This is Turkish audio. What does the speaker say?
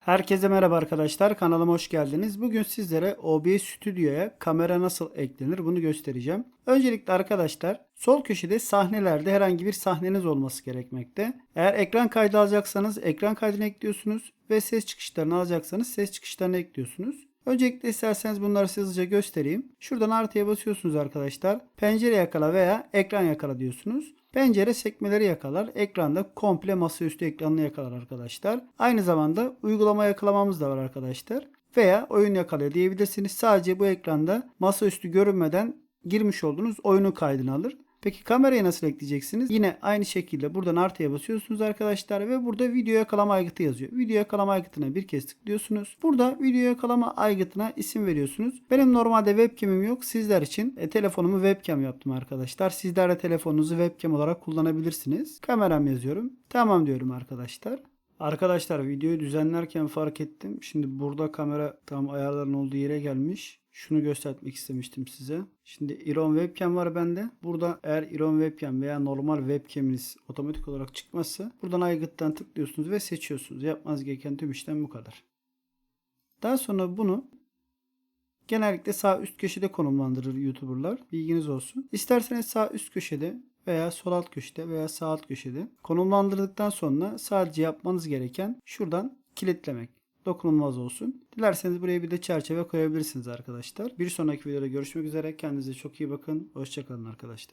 Herkese merhaba arkadaşlar. Kanalıma hoş geldiniz. Bugün sizlere OBS Studio'ya kamera nasıl eklenir bunu göstereceğim. Öncelikle arkadaşlar sol köşede sahnelerde herhangi bir sahneniz olması gerekmekte. Eğer ekran kaydı alacaksanız ekran kaydını ekliyorsunuz ve ses çıkışlarını alacaksanız ses çıkışlarını ekliyorsunuz. Öncelikle isterseniz bunları hızlıca göstereyim. Şuradan artıya basıyorsunuz arkadaşlar. Pencere yakala veya ekran yakala diyorsunuz. Pencere sekmeleri yakalar. Ekranda komple masaüstü ekranını yakalar arkadaşlar. Aynı zamanda uygulama yakalamamız da var arkadaşlar. Veya oyun yakalıyor diyebilirsiniz. Sadece bu ekranda masaüstü görünmeden girmiş olduğunuz oyunun kaydını alır. Peki kamerayı nasıl ekleyeceksiniz? Yine aynı şekilde buradan artıya basıyorsunuz arkadaşlar ve burada video yakalama aygıtı yazıyor. Video yakalama aygıtına bir kez tıklıyorsunuz. Burada video yakalama aygıtına isim veriyorsunuz. Benim normalde webcam'im yok. Sizler için e, telefonumu webcam yaptım arkadaşlar. Sizler de telefonunuzu webcam olarak kullanabilirsiniz. Kameram yazıyorum. Tamam diyorum arkadaşlar. Arkadaşlar videoyu düzenlerken fark ettim. Şimdi burada kamera tam ayarların olduğu yere gelmiş. Şunu göstermek istemiştim size. Şimdi Iron Webcam var bende. Burada eğer Iron Webcam veya normal webcam'iniz otomatik olarak çıkmazsa buradan aygıttan tıklıyorsunuz ve seçiyorsunuz. Yapmanız gereken tüm işlem bu kadar. Daha sonra bunu genellikle sağ üst köşede konumlandırır YouTuber'lar. Bilginiz olsun. İsterseniz sağ üst köşede veya sol alt köşede veya sağ alt köşede konumlandırdıktan sonra sadece yapmanız gereken şuradan kilitlemek. Dokunulmaz olsun. Dilerseniz buraya bir de çerçeve koyabilirsiniz arkadaşlar. Bir sonraki videoda görüşmek üzere. Kendinize çok iyi bakın. Hoşçakalın arkadaşlar.